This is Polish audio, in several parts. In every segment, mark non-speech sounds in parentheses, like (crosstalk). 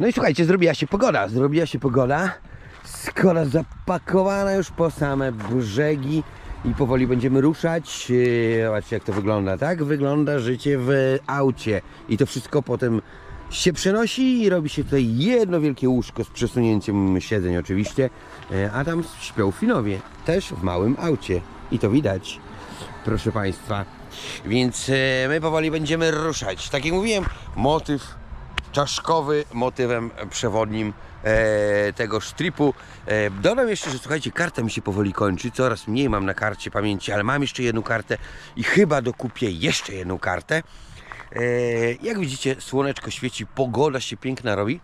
No i słuchajcie, zrobiła się pogoda, zrobiła się pogoda. Skoda zapakowana już po same brzegi i powoli będziemy ruszać. Eee, Zobaczcie jak to wygląda. Tak wygląda życie w aucie. I to wszystko potem się przenosi i robi się tutaj jedno wielkie łóżko z przesunięciem siedzeń oczywiście. Eee, A tam śpią Finowie, też w małym aucie. I to widać, proszę Państwa. Więc e, my powoli będziemy ruszać. Tak jak mówiłem, motyw czaszkowy motywem przewodnim e, tego stripu. E, dodam jeszcze, że słuchajcie, karta mi się powoli kończy, coraz mniej mam na karcie pamięci, ale mam jeszcze jedną kartę i chyba dokupię jeszcze jedną kartę. E, jak widzicie, słoneczko świeci, pogoda się piękna robi.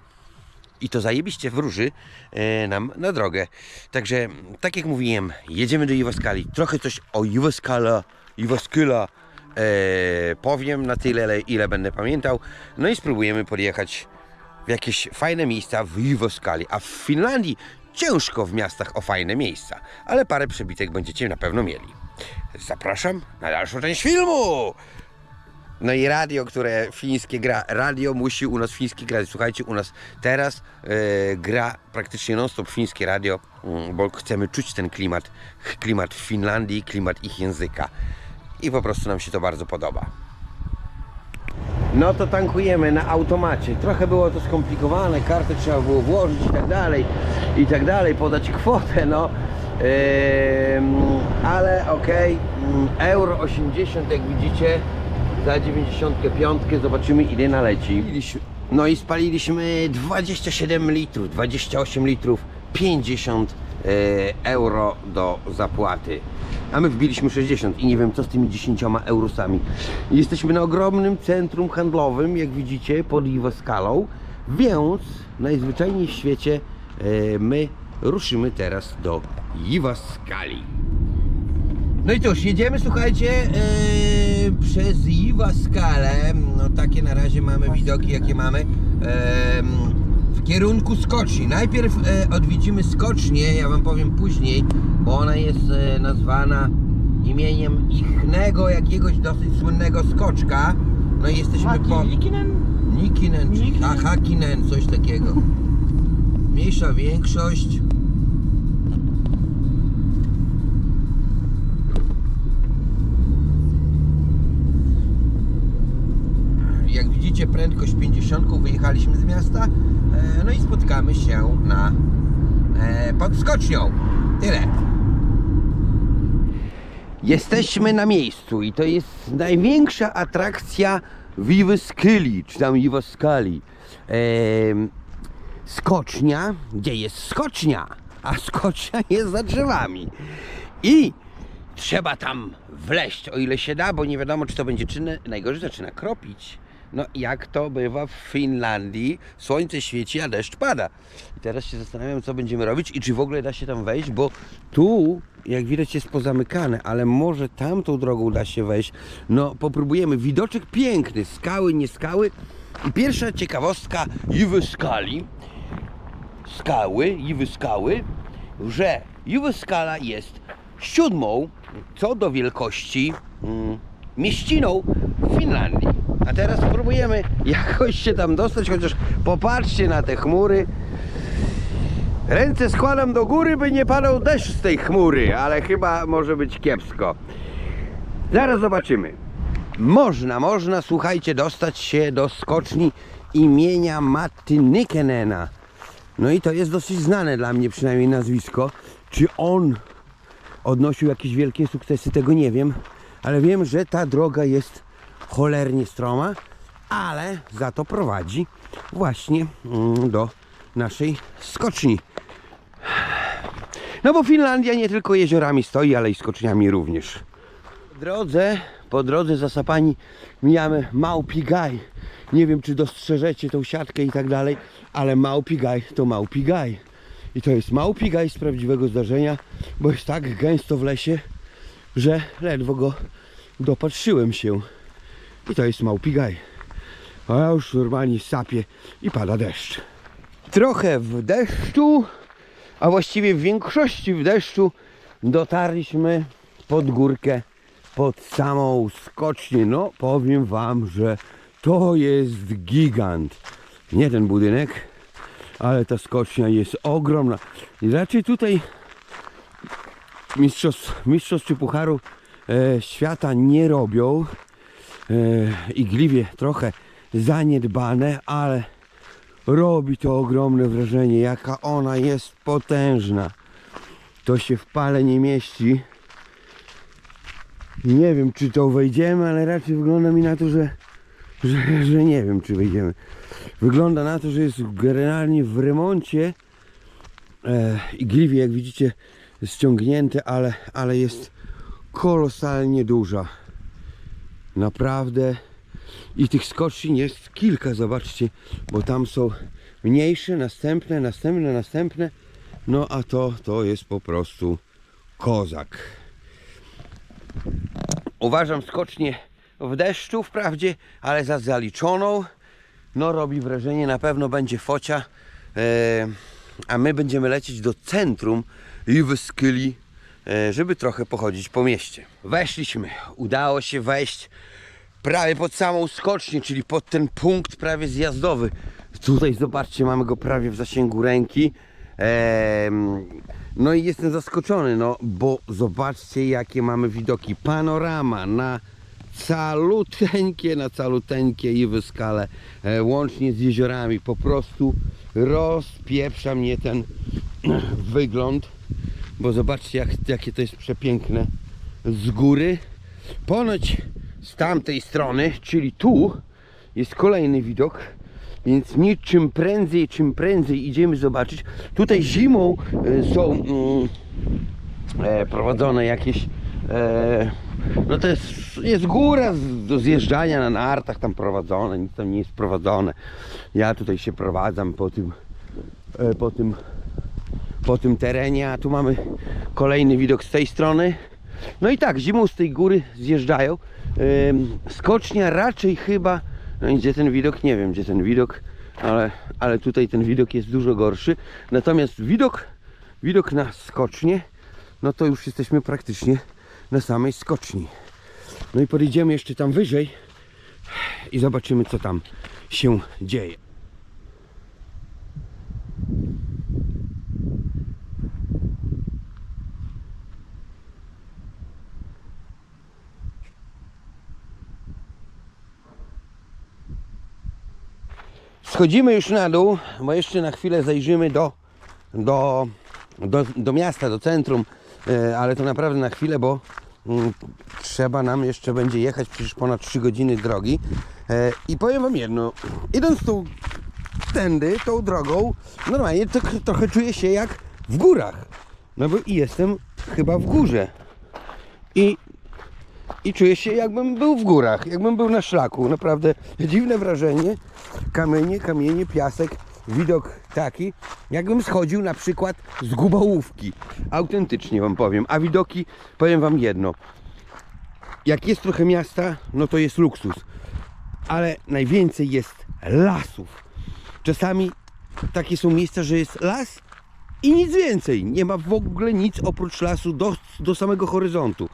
I to zajebiście wróży e, nam na drogę. Także, tak jak mówiłem, jedziemy do Iwaskali. Trochę coś o Iwaskala, Iwaskyla e, powiem na tyle, ile będę pamiętał. No i spróbujemy podjechać w jakieś fajne miejsca w Iwaskali. A w Finlandii ciężko w miastach o fajne miejsca, ale parę przebitek będziecie na pewno mieli. Zapraszam na dalszą część filmu! No i radio, które fińskie gra. Radio musi u nas fińskie grać. Słuchajcie, u nas teraz e, gra praktycznie non-stop fińskie radio, mm, bo chcemy czuć ten klimat, klimat Finlandii, klimat ich języka. I po prostu nam się to bardzo podoba. No to tankujemy na automacie. Trochę było to skomplikowane, kartę trzeba było włożyć i tak dalej, i tak dalej, podać kwotę, no. Ehm, ale okej, mm, euro 80 jak widzicie, za 95 zobaczymy ile naleci. No i spaliliśmy 27 litrów, 28 litrów, 50 e, euro do zapłaty. A my wbiliśmy 60 i nie wiem co z tymi 10 eurosami. Jesteśmy na ogromnym centrum handlowym, jak widzicie, pod Iwaskalą, więc najzwyczajniej w świecie e, my ruszymy teraz do Iwaskali. No i cóż, jedziemy, słuchajcie, e, przez Iwaskalę. No takie na razie mamy widoki, jakie mamy. E, w kierunku skoczni. Najpierw e, odwiedzimy skocznię, ja wam powiem później, bo ona jest e, nazwana imieniem ichnego jakiegoś dosyć słynnego skoczka. No i jesteśmy po... Ikinen? Nikinen, czy Nikinen. Hakinen, coś takiego. Mniejsza większość. Prędkość 50 wyjechaliśmy z miasta. E, No i spotkamy się na e, pod skocznią. Tyle. Jesteśmy na miejscu i to jest największa atrakcja Wiwyskyli, czy tam Iwaskali. Ehm, skocznia, gdzie jest skocznia, a skocznia (laughs) jest za drzewami. I trzeba tam wleść, o ile się da, bo nie wiadomo, czy to będzie czynne. Najgorzej zaczyna kropić. No, jak to bywa w Finlandii, słońce świeci, a deszcz pada. I teraz się zastanawiam, co będziemy robić i czy w ogóle da się tam wejść, bo tu, jak widać, jest pozamykane, ale może tamtą drogą da się wejść. No, popróbujemy. Widoczek piękny, skały, nie skały. I pierwsza ciekawostka Iwy skali, skały, Iwy skały, że Iwy skala jest siódmą co do wielkości mm, mieściną w Finlandii. A teraz spróbujemy jakoś się tam dostać, chociaż popatrzcie na te chmury. Ręce składam do góry, by nie padał deszcz z tej chmury, ale chyba może być kiepsko. Zaraz zobaczymy. Można, można, słuchajcie, dostać się do skoczni imienia Matti Nikenena. No i to jest dosyć znane dla mnie przynajmniej nazwisko. Czy on odnosił jakieś wielkie sukcesy, tego nie wiem. Ale wiem, że ta droga jest cholernie stroma, ale za to prowadzi właśnie mm, do naszej skoczni. No bo Finlandia nie tylko jeziorami stoi, ale i skoczniami również. Po drodze, po drodze zasapani mijamy Małpi Gaj. Nie wiem, czy dostrzeżecie tą siatkę i tak dalej, ale Małpi Gaj to Małpi Gaj. I to jest Małpi Gaj z prawdziwego zdarzenia, bo jest tak gęsto w lesie, że ledwo go dopatrzyłem się. I to jest Małpi Gaj. A ja już normalnie sapie i pada deszcz. Trochę w deszczu, a właściwie w większości w deszczu dotarliśmy pod górkę, pod samą skocznię. No, powiem Wam, że to jest gigant. Nie ten budynek, Ale ta skocznia jest ogromna. I raczej tutaj mistrzostw, mistrzostw czy pucharu e, świata nie robią. E, igliwie trochę zaniedbane, ale robi to ogromne wrażenie, jaka ona jest potężna. To się w pale nie mieści. Nie wiem, czy to wejdziemy, ale raczej wygląda mi na to, że, że, że nie wiem, czy wejdziemy. Wygląda na to, że jest generalnie w remoncie. E, igliwie, jak widzicie, ściągnięte, ale, ale jest kolosalnie duża. Naprawdę. I tych skoczni jest kilka, zobaczcie, bo tam są mniejsze, następne, następne, następne. No a to, to jest po prostu kozak. Uważam skocznie w deszczu wprawdzie, ale za zaliczoną. No robi wrażenie, na pewno będzie focia. E, a my będziemy lecieć do centrum Jyväskylli, e, żeby trochę pochodzić po mieście. Weszliśmy, udało się wejść prawie pod samą skocznię, czyli pod ten punkt prawie zjazdowy. Tutaj zobaczcie, mamy go prawie w zasięgu ręki. No i jestem zaskoczony, no bo zobaczcie jakie mamy widoki. Panorama na caluteńkie, na caluteńkie i wyskale, e, łącznie z jeziorami. Po prostu rozpieprza mnie ten (clears throat) wygląd, bo zobaczcie jak, jakie to jest przepiękne z góry. Ponoć z tamtej strony, czyli tu, jest kolejny widok. Więc nie czym prędzej, czym prędzej idziemy zobaczyć. Tutaj zimą e, są mm, e, prowadzone jakieś. E, no to jest, jest góra z, do zjeżdżania na nartach tam prowadzone, nic tam nie jest prowadzone. Ja tutaj się prowadzam po tym, po tym, po tym terenie, a tu mamy kolejny widok z tej strony. No i tak, zimą z tej góry zjeżdżają. Skocznia raczej chyba, no i gdzie ten widok, nie wiem gdzie ten widok, ale, ale tutaj ten widok jest dużo gorszy. Natomiast widok, widok na skocznię, no to już jesteśmy praktycznie na samej skoczni. No i podejdziemy jeszcze tam wyżej i zobaczymy co tam się dzieje. Schodzimy już na dół, bo jeszcze na chwilę zajrzymy do, do, do, do miasta, do centrum, e, ale to naprawdę na chwilę, bo mm, trzeba nam jeszcze będzie jechać przecież ponad 3 godziny drogi. E, I powiem Wam jedno, idąc tą tędy, tą drogą, normalnie to, trochę czuję się jak w górach. No bo i jestem chyba w górze. I i czuję się jakbym był w górach, jakbym był na szlaku. Naprawdę dziwne wrażenie. Kamienie, kamienie, piasek, widok taki, jakbym schodził na przykład z Gubałówki. Autentycznie wam powiem. A widoki, powiem wam jedno. Jak jest trochę miasta, no to jest luksus. Ale najwięcej jest lasów. Czasami takie są miejsca, że jest las i nic więcej. Nie ma w ogóle nic oprócz lasu do, do samego horyzontu.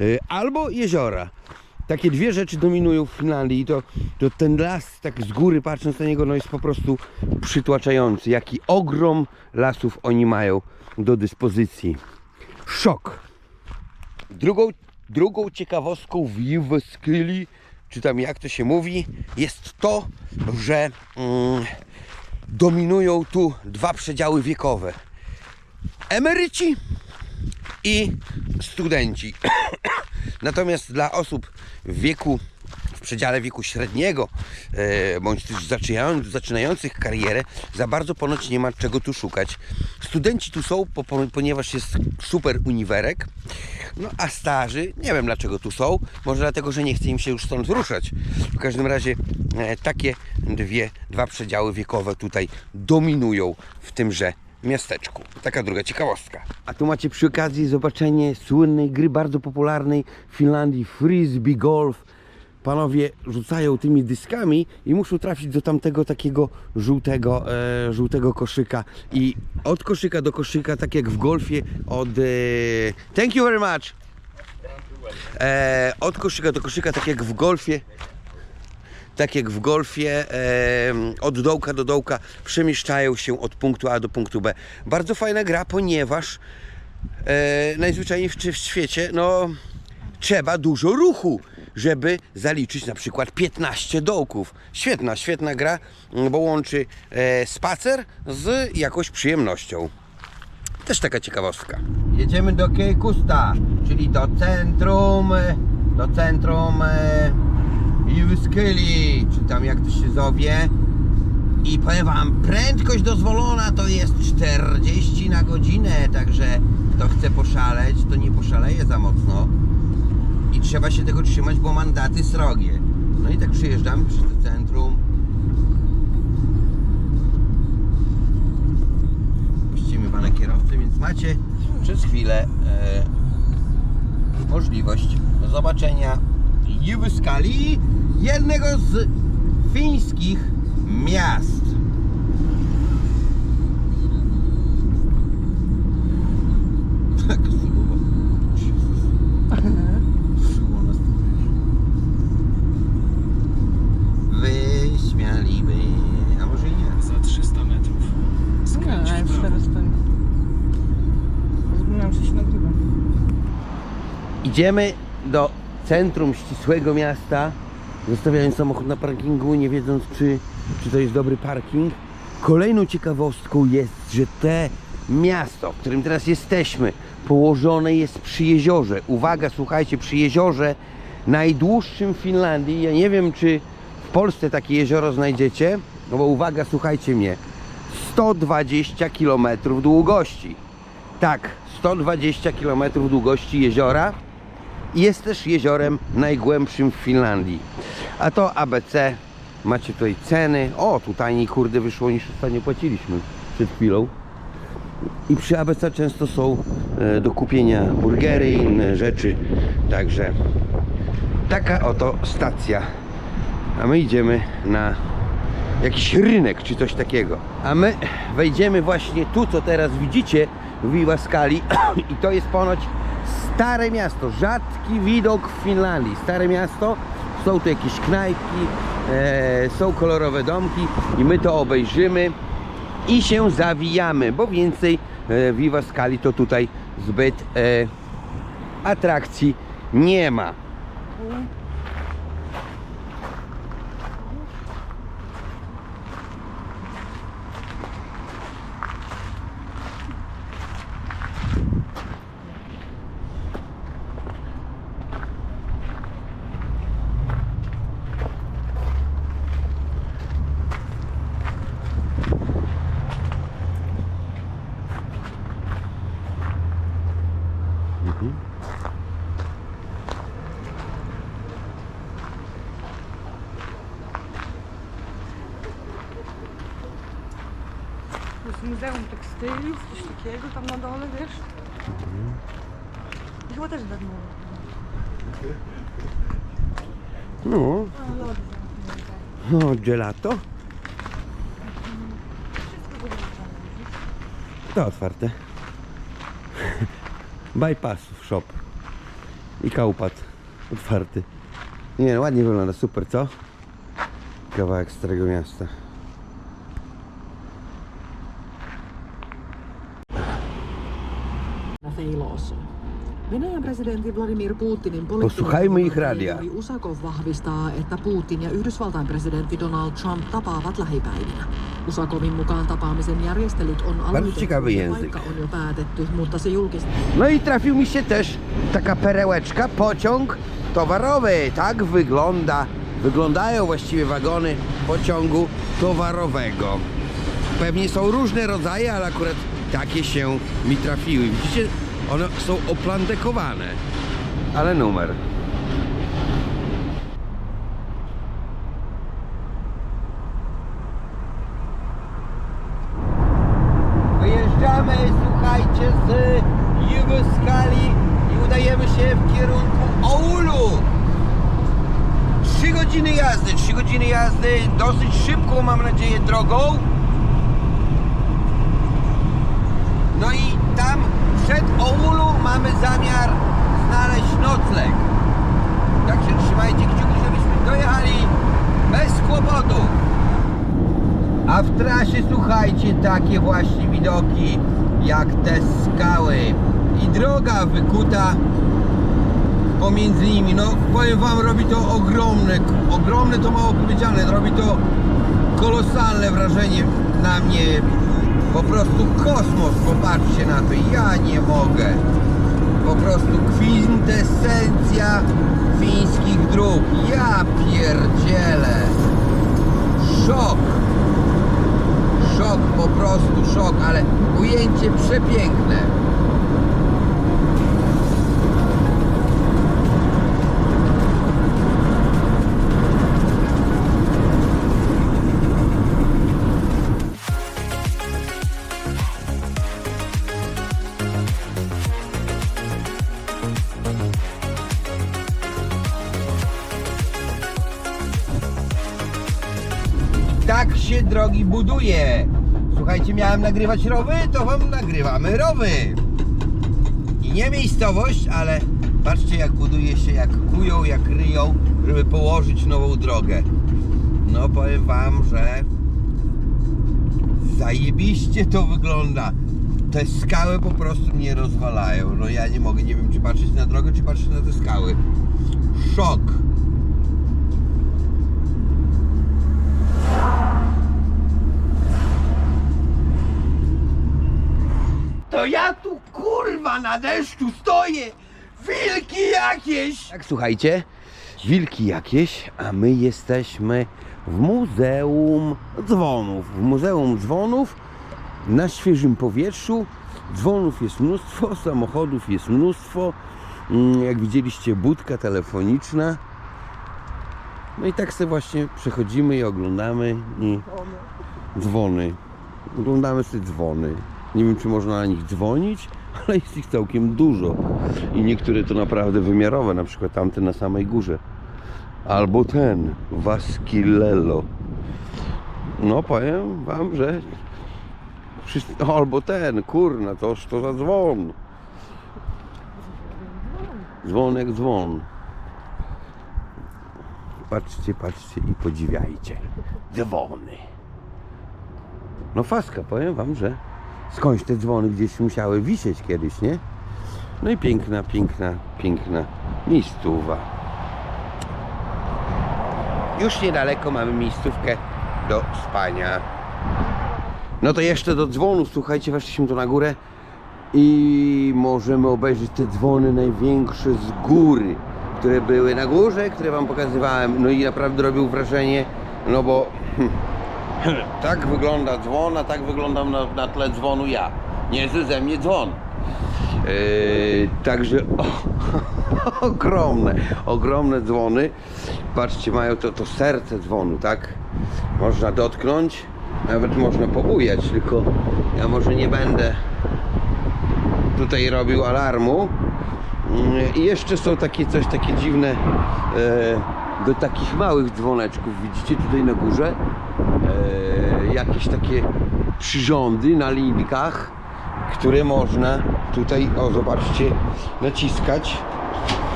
Y, Albo jeziora. Takie dwie rzeczy dominują w Finlandii i to, to ten las, tak z góry patrząc na niego, no jest po prostu przytłaczający. Jaki ogrom lasów oni mają do dyspozycji. Szok. Drugą, drugą ciekawostką w Jyväskylli, czy tam jak to się mówi, jest to, że mm, dominują tu dwa przedziały wiekowe. Emeryci i studenci. (coughs) Natomiast dla osób w wieku, w przedziale wieku średniego, e, bądź też zaczynając- zaczynających karierę, za bardzo ponoć nie ma czego tu szukać. Studenci tu są, po, po, ponieważ jest super uniwerek, no a starzy, nie wiem dlaczego tu są, może dlatego, że nie chce im się już stąd ruszać. W każdym razie e, takie dwie, dwa przedziały wiekowe tutaj dominują w tymże miasteczku. Taka druga ciekawostka. A tu macie przy okazji zobaczenie słynnej gry bardzo popularnej w Finlandii Frisbee Golf. Panowie rzucają tymi dyskami i muszą trafić do tamtego takiego żółtego, e, żółtego koszyka. I od koszyka do koszyka, tak jak w golfie, od... E, thank you very much! E, od koszyka do koszyka, tak jak w golfie, tak jak w golfie, od dołka do dołka przemieszczają się od punktu A do punktu B. Bardzo fajna gra, ponieważ e, najzwyczajniej w, w świecie, no trzeba dużo ruchu, żeby zaliczyć na przykład 15 dołków. Świetna, świetna gra, bo łączy e, spacer z jakąś przyjemnością. Też taka ciekawostka. Jedziemy do Kejkusta, czyli do centrum, do centrum e, Jyväskylä, czy tam jak to się zowie. I powiem Wam, prędkość dozwolona to jest 40 na godzinę, także kto chce poszaleć, to nie poszaleje za mocno. I trzeba się tego trzymać, bo mandaty srogie. No i tak przyjeżdżamy przez to centrum. Puścimy Pana kierowcę, więc macie przez chwilę e, możliwość zobaczenia Jyväskali, jednego z fińskich miast. Tak Wyśmialiby, a może i nie. Za 300 metrów. Skręć Nie, w prawo. że się. Idziemy do centrum ścisłego miasta, zostawiając samochód na parkingu, nie wiedząc czy, czy to jest dobry parking. Kolejną ciekawostką jest, że te miasto, w którym teraz jesteśmy, położone jest przy jeziorze. Uwaga, słuchajcie, przy jeziorze najdłuższym w Finlandii. Ja nie wiem, czy w Polsce takie jezioro znajdziecie, no bo uwaga, słuchajcie mnie. 120 km długości. Tak, 120 km długości jeziora jest też jeziorem najgłębszym w Finlandii. A to ABC, macie tutaj ceny. O, tu taniej kurde wyszło niż ostatnio płaciliśmy przed chwilą. I przy ABC często są e, do kupienia burgery i inne rzeczy. Także taka oto stacja. A my idziemy na jakiś rynek czy coś takiego. A my wejdziemy właśnie tu, co teraz widzicie w Iwaskali (coughs) i to jest ponoć stare miasto, rzadki widok w Finlandii. Stare miasto, są tu jakieś knajpki, e, są kolorowe domki i my to obejrzymy i się zawijamy, bo więcej e, w Iwaskali to tutaj zbyt e, atrakcji nie ma. To jest Tekstyli, coś takiego tam na dole, wiesz? I chyba też darmowo. No, A, lody no gelato. Wszystko. To otwarte. Bypass shop. I kałpat. Otwarty. Nie no, ładnie wygląda, super, co? Kawałek starego miasta. Presidentti Vladimir Putinin Posłuchajmy ich radia. Usakov vahvistaa, että Putin ja Yhdysvaltain presidentti Donald Trump tapaavat lähipäivinä. Usakovin mukaan tapaamisen järjestelyt on aloitettu on jo päätetty, mutta se julkistettiin. No i trafił mi się też taka perełeczka, pociąg towarowy. Tak wygląda, wyglądają właściwie wagony pociągu towarowego. Pewnie są różne rodzaje, ale akurat takie się mi trafiły. Widzicie, one są oplandekowane. Ale numer. Wyjeżdżamy, słuchajcie, z Jyväskali i udajemy się w kierunku Oulu. Trzy godziny jazdy, trzy godziny jazdy, dosyć szybką mam nadzieję drogą. No i tam przed Oulu mamy zamiar znaleźć nocleg. Także trzymajcie kciuki, żebyśmy dojechali Bez kłopotu. A w trasie słuchajcie takie właśnie widoki jak te skały i droga wykuta pomiędzy nimi. No powiem wam, robi to ogromne, ogromne to mało powiedziane, robi to kolosalne wrażenie na mnie. Po prostu kosmos, popatrzcie na to, ja nie mogę. Po prostu kwintesencja fińskich dróg. Ja pierdzielę. Szok. Szok, po prostu szok, ale ujęcie przepiękne. Drogi buduje. Słuchajcie, miałem nagrywać rowy, to wam nagrywamy rowy. I nie miejscowość, ale patrzcie jak buduje się, jak kują, jak ryją, żeby położyć nową drogę. No powiem wam, że zajebiście to wygląda. Te skały po prostu mnie rozwalają. No ja nie mogę, nie wiem czy patrzeć na drogę, czy patrzeć na te skały. Szok. To ja tu kurwa na deszczu stoję! Wilki jakieś! Tak słuchajcie, wilki jakieś, a my jesteśmy w Muzeum Dzwonów. W Muzeum Dzwonów na świeżym powietrzu. Dzwonów jest mnóstwo, samochodów jest mnóstwo. Mm, Jak widzieliście, budka telefoniczna. No i tak sobie właśnie przechodzimy i oglądamy i dzwony. Oglądamy sobie dzwony. Nie wiem, czy można na nich dzwonić, (laughs) ale jest ich całkiem dużo. I niektóre to naprawdę wymiarowe, na przykład tamten na samej górze. Albo ten, Vasquilello. No powiem wam, że no, Albo ten, kurna, toż to za dzwon. Dzwon jak dzwon. Patrzcie, patrzcie i podziwiajcie. Dzwony. No faska, powiem wam, że skądś te dzwony gdzieś musiały wisieć kiedyś, nie? No i piękna, piękna, piękna miejscowa. Już niedaleko mamy miejscówkę do spania. No to jeszcze do dzwonów, słuchajcie, weszliśmy tu na górę i możemy obejrzeć te dzwony największe z góry, które były na górze, które wam pokazywałem. No i naprawdę robił wrażenie, no bo tak wygląda dzwon, a tak wyglądam na, na tle dzwonu ja. Niezły ze mnie dzwon. Yy, także o, (laughs) ogromne, ogromne dzwony. Patrzcie, mają to, to serce dzwonu, tak? Można dotknąć, nawet można pobujać, tylko ja może nie będę tutaj robił alarmu. Yy, I jeszcze są takie coś takie dziwne e, do takich małych dzwoneczków. Widzicie tutaj na górze e, jakieś takie przyrządy na linkach, które można tutaj, o zobaczcie, naciskać.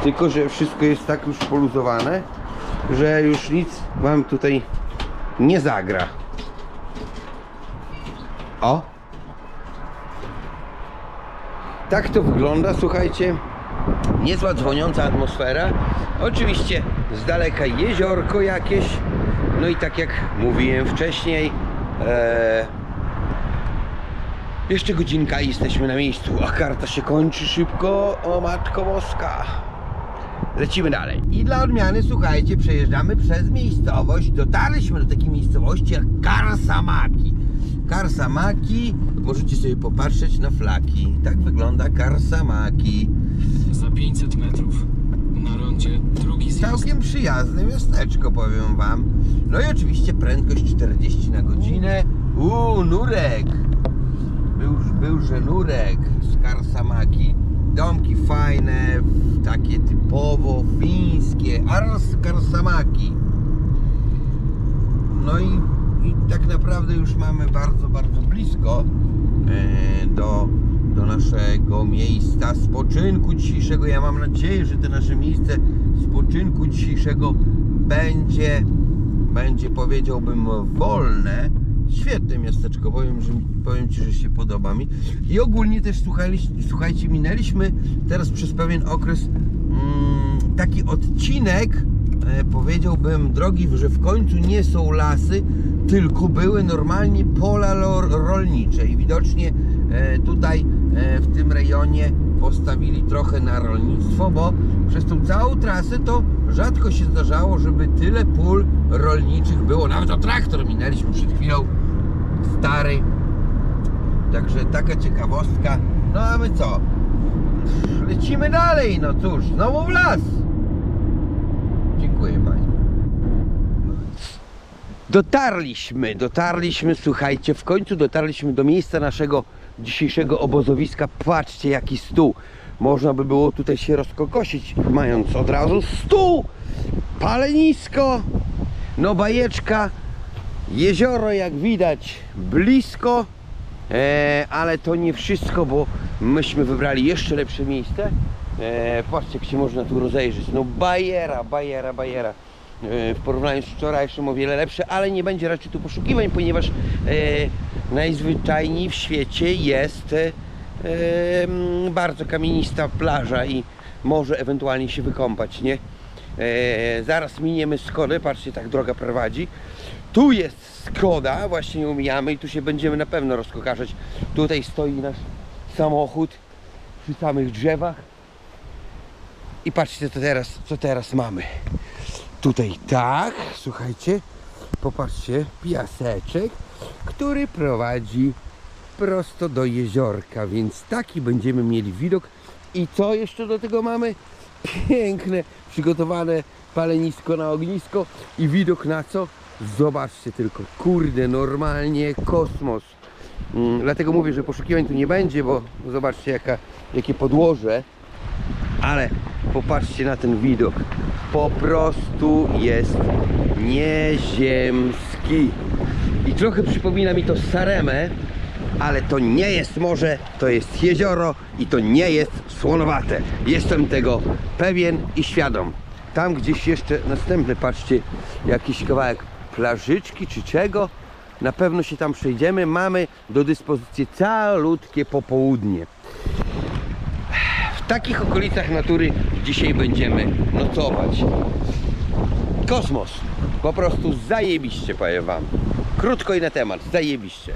Tylko, że wszystko jest tak już poluzowane, że już nic wam tutaj nie zagra. O! Tak to wygląda, słuchajcie. Niezła dzwoniąca atmosfera. Oczywiście z daleka jeziorko jakieś. No i tak jak mówiłem wcześniej, e, jeszcze godzinka i jesteśmy na miejscu, a karta się kończy szybko. O matko boska. Lecimy dalej. I dla odmiany, słuchajcie, przejeżdżamy przez miejscowość. Dotarliśmy do takiej miejscowości jak Karsamaki. Karsamaki, możecie sobie popatrzeć na flaki. Tak wygląda Karsamaki. Za 500 metrów. Na rondzie drugi zjazd. Całkiem przyjazne miasteczko, powiem wam. No i oczywiście prędkość 40 na godzinę. Uuu, nurek. Był, byłże nurek z Karsamaki. Domki fajne, takie typowo fińskie. Ars Karsamaki. No i, i tak naprawdę już mamy bardzo, bardzo blisko e, do, do naszego miejsca spoczynku dzisiejszego. Ja mam nadzieję, że to nasze miejsce spoczynku dzisiejszego będzie będzie powiedziałbym wolne. Świetne miasteczko, powiem, że, powiem Ci, że się podoba mi. I ogólnie też słuchajcie, minęliśmy teraz przez pewien okres mm, taki odcinek, e, powiedziałbym, drogi, że w końcu nie są lasy, tylko były normalnie pola rolnicze i widocznie e, tutaj w tym rejonie postawili trochę na rolnictwo, bo przez tą całą trasę to rzadko się zdarzało, żeby tyle pól rolniczych było. Nawet o traktor minęliśmy przed chwilą stary. Także taka ciekawostka. No a my co? Lecimy dalej, no cóż, znowu w las. Dziękuję Pani. Dotarliśmy, dotarliśmy, słuchajcie, w końcu dotarliśmy do miejsca naszego dzisiejszego obozowiska. Patrzcie, jaki stół. Można by było tutaj się rozkokosić, mając od razu stół, palenisko, no bajeczka, jezioro, jak widać, blisko, e, ale to nie wszystko, bo myśmy wybrali jeszcze lepsze miejsce. E, patrzcie, jak się można tu rozejrzeć. No bajera, bajera, bajera. E, w porównaniu z wczorajszym o wiele lepsze, ale nie będzie raczej tu poszukiwań, ponieważ e, najzwyczajniej w świecie jest e, bardzo kamienista plaża i może ewentualnie się wykąpać, nie? Zaraz miniemy Skodę, patrzcie, tak droga prowadzi. Tu jest Skoda, właśnie ją mijamy i tu się będziemy na pewno rozkokarzać. Tutaj stoi nasz samochód przy samych drzewach. I patrzcie, co teraz, co teraz mamy. Tutaj tak, słuchajcie, popatrzcie, piaseczek, który prowadzi prosto do jeziorka, więc taki będziemy mieli widok. I co jeszcze do tego mamy? Piękne, przygotowane palenisko na ognisko i widok na co? Zobaczcie tylko, kurde, normalnie kosmos. Mm, dlatego mówię, że poszukiwań tu nie będzie, bo zobaczcie jaka, jakie podłoże. Ale popatrzcie na ten widok. Po prostu jest nieziemski. I trochę przypomina mi to Saremę, ale to nie jest morze, to jest jezioro i to nie jest słonowate. Jestem tego pewien i świadom. Tam gdzieś jeszcze następny, patrzcie, jakiś kawałek plażyczki czy czego. Na pewno się tam przejdziemy. Mamy do dyspozycji calutkie popołudnie. Takich okolicach natury dzisiaj będziemy nocować. Kosmos. Po prostu zajebiście powiem wam. Krótko i na temat. Zajebiście.